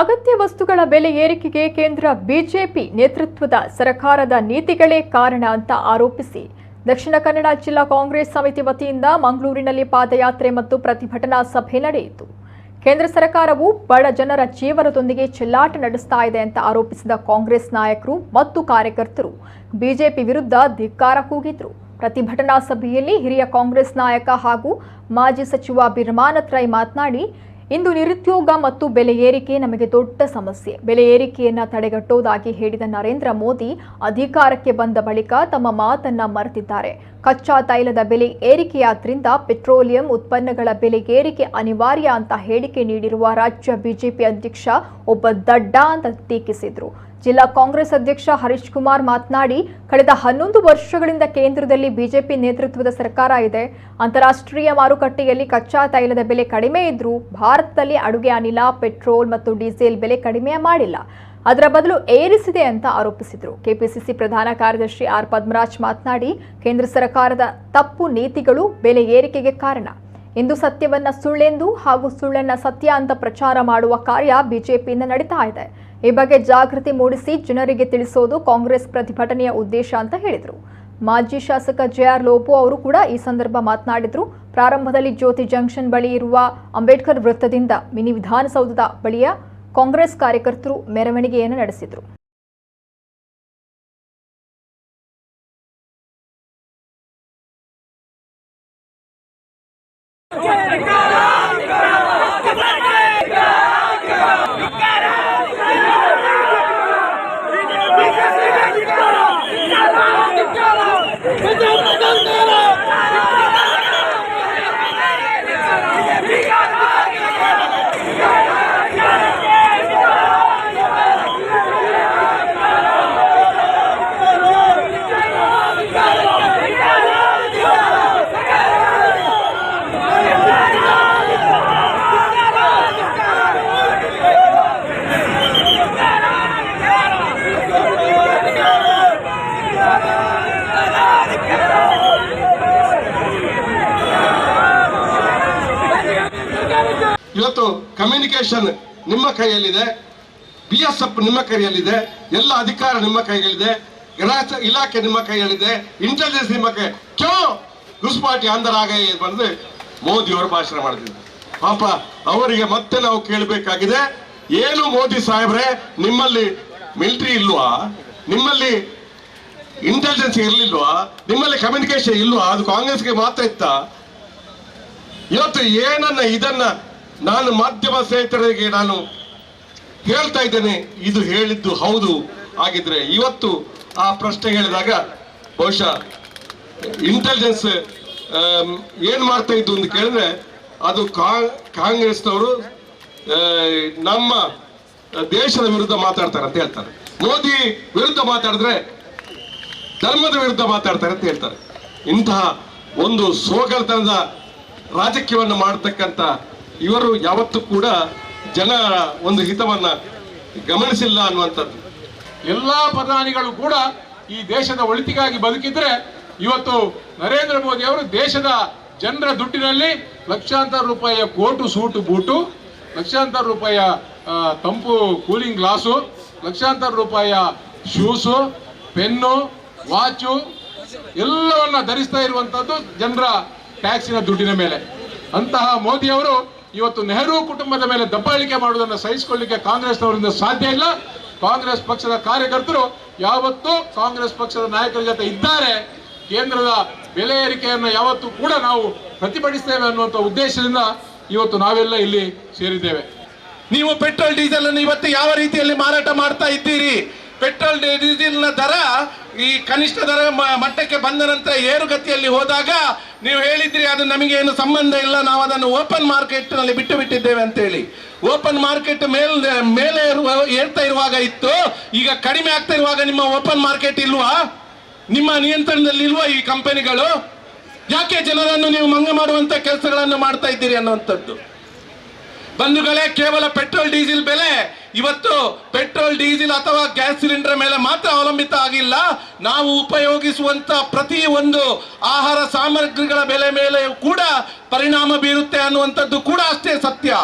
ಅಗತ್ಯ ವಸ್ತುಗಳ ಬೆಲೆ ಏರಿಕೆಗೆ ಕೇಂದ್ರ ಬಿಜೆಪಿ ನೇತೃತ್ವದ ಸರ್ಕಾರದ ನೀತಿಗಳೇ ಕಾರಣ ಅಂತ ಆರೋಪಿಸಿ ದಕ್ಷಿಣ ಕನ್ನಡ ಜಿಲ್ಲಾ ಕಾಂಗ್ರೆಸ್ ಸಮಿತಿ ವತಿಯಿಂದ ಮಂಗಳೂರಿನಲ್ಲಿ ಪಾದಯಾತ್ರೆ ಮತ್ತು ಪ್ರತಿಭಟನಾ ಸಭೆ ನಡೆಯಿತು. ಕೇಂದ್ರ ಸರ್ಕಾರವು ಬಡ ಜನರ ಜೀವನದೊಂದಿಗೆ ಚೆಲ್ಲಾಟ ನಡೆಸ್ತಾ ಇದೆ ಅಂತ ಆರೋಪಿಸಿದ ಕಾಂಗ್ರೆಸ್ ನಾಯಕರು ಮತ್ತು ಕಾರ್ಯಕರ್ತರು ಬಿಜೆಪಿ ವಿರುದ್ಧ ಧಿಕ್ಕಾರ ಕೂಗಿದ್ರು. ಪ್ರತಿಭಟನಾ ಸಭೆಯಲ್ಲಿ ಹಿರಿಯ ಕಾಂಗ್ರೆಸ್ ನಾಯಕ ಹಾಗೂ ಮಾಜಿ ಸಚಿವ ಬಿರ್ಮಾನತ್ ರೈ ಮಾತನಾಡಿ ಇಂದು ನಿರುದ್ಯೋಗ ಮತ್ತು ಬೆಲೆ ಏರಿಕೆ ನಮಗೆ ದೊಡ್ಡ ಸಮಸ್ಯೆ. ಬೆಲೆ ಏರಿಕೆಯನ್ನು ತಡೆಗಟ್ಟುವುದಾಗಿ ಹೇಳಿದ ನರೇಂದ್ರ ಮೋದಿ ಅಧಿಕಾರಕ್ಕೆ ಬಂದ ಬಳಿಕ ತಮ್ಮ ಮಾತನ್ನ ಮರೆತಿದ್ದಾರೆ. ಕಚ್ಚಾ ತೈಲದ ಬೆಲೆ ಏರಿಕೆಯಾದ್ರಿಂದ ಪೆಟ್ರೋಲಿಯಂ ಉತ್ಪನ್ನಗಳ ಬೆಲೆ ಏರಿಕೆ ಅನಿವಾರ್ಯ ಅಂತ ಹೇಳಿಕೆ ನೀಡಿರುವ ರಾಜ್ಯ ಬಿಜೆಪಿ ಅಧ್ಯಕ್ಷ ಒಬ್ಬ ದಡ್ಡ ಅಂತ ಟೀಕಿಸಿದ್ರು. ಜಿಲ್ಲಾ ಕಾಂಗ್ರೆಸ್ ಅಧ್ಯಕ್ಷ ಹರೀಶ್ ಕುಮಾರ್ ಮಾತನಾಡಿ, ಕಳೆದ ಹನ್ನೊಂದು ವರ್ಷಗಳಿಂದ ಕೇಂದ್ರದಲ್ಲಿ ಬಿಜೆಪಿ ನೇತೃತ್ವದ ಸರ್ಕಾರ ಇದೆ. ಅಂತಾರಾಷ್ಟ್ರೀಯ ಮಾರುಕಟ್ಟೆಯಲ್ಲಿ ಕಚ್ಚಾ ತೈಲದ ಬೆಲೆ ಕಡಿಮೆ ಇದ್ರೂ ಭಾರತದಲ್ಲಿ ಅಡುಗೆ ಅನಿಲ, ಪೆಟ್ರೋಲ್ ಮತ್ತು ಡೀಸೆಲ್ ಬೆಲೆ ಕಡಿಮೆ ಮಾಡಿಲ್ಲ. ಅದರ ಬದಲು ಏರಿಸಿದೆ ಅಂತ ಆರೋಪಿಸಿದರು. ಕೆಪಿಸಿಸಿ ಪ್ರಧಾನ ಕಾರ್ಯದರ್ಶಿ ಆರ್ ಪದ್ಮರಾಜ್ ಮಾತನಾಡಿ, ಕೇಂದ್ರ ಸರ್ಕಾರದ ತಪ್ಪು ನೀತಿಗಳು ಬೆಲೆ ಏರಿಕೆಗೆ ಕಾರಣ. ಇಂದು ಸತ್ಯವನ್ನ ಸುಳ್ಳೆಂದು ಹಾಗೂ ಸುಳ್ಳನ್ನ ಸತ್ಯ ಅಂತ ಪ್ರಚಾರ ಮಾಡುವ ಕಾರ್ಯ ಬಿಜೆಪಿಯಿಂದ ನಡೀತಾ ಇದೆ. ಈ ಬಗ್ಗೆ ಜಾಗೃತಿ ಮೂಡಿಸಿ ಜನರಿಗೆ ತಿಳಿಸೋದು ಕಾಂಗ್ರೆಸ್ ಪ್ರತಿಭಟನೆಯ ಉದ್ದೇಶ ಅಂತ ಹೇಳಿದರು. ಮಾಜಿ ಶಾಸಕ ಜೆಆರ್ ಲೋಪು ಅವರು ಕೂಡ ಈ ಸಂದರ್ಭ ಮಾತನಾಡಿದರು. ಪ್ರಾರಂಭದಲ್ಲಿ ಜ್ಯೋತಿ ಜಂಕ್ಷನ್ ಬಳಿ ಇರುವ ಅಂಬೇಡ್ಕರ್ ವೃತ್ತದಿಂದ ಮಿನಿ ವಿಧಾನಸೌಧದ ಬಳಿಯ ಕಾಂಗ್ರೆಸ್ ಕಾರ್ಯಕರ್ತರು ಮೆರವಣಿಗೆಯನ್ನು ನಡೆಸಿದರು. ಇವತ್ತು ಕಮ್ಯುನಿಕೇಶನ್ ನಿಮ್ಮ ಕೈಯಲ್ಲಿದೆ ಬಿ ಎಸ್ ಎಫ್ ನಿಮ್ಮ ಕೈಯಲ್ಲಿದೆ, ಎಲ್ಲ ಅಧಿಕಾರ ನಿಮ್ಮ ಕೈಯಲ್ಲಿದೆ, ಇಲಾಖೆ ನಿಮ್ಮ ಕೈಯಲ್ಲಿದೆ ಇಂಟೆಲಿಜೆನ್ಸ್ ನಿಮ್ಮ ಕೈ ಕ್ಯೋ ಗುಸ್ಪಾಟಿ ಅಂದರಾಗ ಬಂದು ಮೋದಿ ಅವರು ಭಾಷಣ ಮಾಡಿದ್ರು ಪಾಪ ಅವರಿಗೆ ಮತ್ತೆ ನಾವು ಕೇಳಬೇಕಾಗಿದೆ, ಏನು ಮೋದಿ ಸಾಹೇಬ್ರೆ, ನಿಮ್ಮಲ್ಲಿ ಮಿಲಿಟರಿ ಇಲ್ವಾ? ನಿಮ್ಮಲ್ಲಿ ಇಂಟೆಲಿಜೆನ್ಸ್ ಇರ್ಲಿಲ್ವಾ? ನಿಮ್ಮಲ್ಲಿ ಕಮ್ಯುನಿಕೇಶನ್ ಇಲ್ವಾ? ಅದು ಕಾಂಗ್ರೆಸ್ಗೆ ಮಾತ್ರ ಇತ್ತ? ಇವತ್ತು ಏನನ್ನ ಇದನ್ನ ನಾನು ಮಾಧ್ಯಮ ಸ್ನೇಹಿತರಿಗೆ ನಾನು ಹೇಳ್ತಾ ಇದ್ದೇನೆ, ಇದು ಹೇಳಿದ್ದು ಹೌದು ಆಗಿದ್ರೆ ಇವತ್ತು ಆ ಪ್ರಶ್ನೆ ಹೇಳಿದಾಗ ಬಹುಶಃ ಇಂಟೆಲಿಜೆನ್ಸ್ ಏನ್ ಮಾಡ್ತಾ ಇದ್ದು ಅಂತ ಕೇಳಿದ್ರೆ ಅದು ಕಾಂಗ್ರೆಸ್ನವರು ನಮ್ಮ ದೇಶದ ವಿರುದ್ಧ ಮಾತಾಡ್ತಾರೆ ಅಂತ ಹೇಳ್ತಾರೆ. ಮೋದಿ ವಿರುದ್ಧ ಮಾತಾಡಿದ್ರೆ ಧರ್ಮದ ವಿರುದ್ಧ ಮಾತಾಡ್ತಾರೆ ಅಂತ ಹೇಳ್ತಾರೆ. ಇಂತಹ ಒಂದು ಸೋಗಲ್ತನದ ರಾಜಕೀಯವನ್ನು ಮಾಡತಕ್ಕಂತ ಇವರು ಯಾವತ್ತೂ ಕೂಡ ಜನ ಒಂದು ಹಿತವನ್ನ ಗಮನಿಸಿಲ್ಲ ಅನ್ನುವಂಥದ್ದು. ಎಲ್ಲಾ ಪ್ರಧಾನಿಗಳು ಕೂಡ ಈ ದೇಶದ ಒಳಿತಿಗಾಗಿ ಬದುಕಿದ್ರೆ ಇವತ್ತು ನರೇಂದ್ರ ಮೋದಿ ಅವರು ದೇಶದ ಜನರ ದುಡ್ಡಿನಲ್ಲಿ ಲಕ್ಷಾಂತರ ರೂಪಾಯಿಯ ಕೋಟು ಸೂಟು ಬೂಟು, ಲಕ್ಷಾಂತರ ರೂಪಾಯಿಯ ತಂಪು ಕೂಲಿಂಗ್ ಗ್ಲಾಸು, ಲಕ್ಷಾಂತರ ರೂಪಾಯಿಯ ಶೂಸು, ಪೆನ್ನು, ವಾಚು ಎಲ್ಲವನ್ನ ಧರಿಸ್ತಾ ಇರುವಂತದ್ದು ಜನರ ಟ್ಯಾಕ್ಸಿನ ದುಡ್ಡಿನ ಮೇಲೆ. ಅಂತಹ ಮೋದಿ ಅವರು ಇವತ್ತು ನೆಹರು ಕುಟುಂಬದ ಮೇಲೆ ದಬ್ಬಾಳಿಕೆ ಮಾಡುವುದನ್ನು ಸಹಿಸಿಕೊಳ್ಳಿಕ್ಕೆ ಕಾಂಗ್ರೆಸ್ನವರಿಂದ ಸಾಧ್ಯ ಇಲ್ಲ. ಕಾಂಗ್ರೆಸ್ ಪಕ್ಷದ ಕಾರ್ಯಕರ್ತರು ಯಾವತ್ತೂ ಕಾಂಗ್ರೆಸ್ ಪಕ್ಷದ ನಾಯಕರ ಜೊತೆ ಇದ್ದಾರೆ. ಕೇಂದ್ರದ ಬೆಲೆ ಏರಿಕೆಯನ್ನು ಯಾವತ್ತೂ ಕೂಡ ನಾವು ಪ್ರತಿಭಟಿಸ್ತೇವೆ ಅನ್ನುವಂಥ ಉದ್ದೇಶದಿಂದ ಇವತ್ತು ನಾವೆಲ್ಲ ಇಲ್ಲಿ ಸೇರಿದ್ದೇವೆ. ನೀವು ಪೆಟ್ರೋಲ್ ಡೀಸೆಲ್ ಅನ್ನು ಇವತ್ತು ಯಾವ ರೀತಿಯಲ್ಲಿ ಮಾರಾಟ ಮಾಡ್ತಾ ಇದ್ದೀರಿ? ಪೆಟ್ರೋಲ್, ಡೀಸೆಲ್ನ ದರ ಈ ಕನಿಷ್ಠ ದರ ಮಟ್ಟಕ್ಕೆ ಬಂದ ನಂತರ ಏರುಗತಿಯಲ್ಲಿ ಹೋದಾಗ ನೀವು ಹೇಳಿದ್ರಿ ಅದು ನಮಗೇನು ಸಂಬಂಧ ಇಲ್ಲ, ನಾವು ಅದನ್ನು ಓಪನ್ ಮಾರ್ಕೆಟ್ನಲ್ಲಿ ಬಿಟ್ಟು ಬಿಟ್ಟಿದ್ದೇವೆ ಅಂತ ಹೇಳಿ ಓಪನ್ ಮಾರ್ಕೆಟ್ ಮೇಲ್, ಮೇಲೆ ಇರುವ, ಏರ್ತಾ ಇರುವಾಗ ಇತ್ತು, ಈಗ ಕಡಿಮೆ ಆಗ್ತಾ ಇರುವಾಗ ನಿಮ್ಮ ಓಪನ್ ಮಾರ್ಕೆಟ್ ಇಲ್ವಾ? ನಿಮ್ಮ ನಿಯಂತ್ರಣದಲ್ಲಿ ಇಲ್ವಾ ಈ ಕಂಪನಿಗಳು ಯಾಕೆ ಜನರನ್ನು ನೀವು ಮಂಗ ಮಾಡುವಂತ ಕೆಲಸಗಳನ್ನು ಮಾಡ್ತಾ ಇದ್ದೀರಿ ಅನ್ನುವಂಥದ್ದು? ಬಂಧುಗಳೇ, ಕೇವಲ ಪೆಟ್ರೋಲ್, ಡೀಸೆಲ್ ಬೆಲೆ. ಇವತ್ತು ಪೆಟ್ರೋಲ್, ಡೀಸೆಲ್ ಅಥವಾ ಗ್ಯಾಸ್ ಸಿಲಿಂಡರ್ ಮೇಲೆ ಮಾತ್ರ ಅವಲಂಬಿತ ಆಗಿಲ್ಲ. ನಾವು ಉಪಯೋಗಿಸುವಂತ ಪ್ರತಿ ಒಂದು ಆಹಾರ ಸಾಮಗ್ರಿಗಳ ಬೆಲೆ ಮೇಲೆ ಕೂಡ ಪರಿಣಾಮ ಬೀರುತ್ತೆ ಅನ್ನುವಂಥದ್ದು ಕೂಡ ಅಷ್ಟೇ ಸತ್ಯ.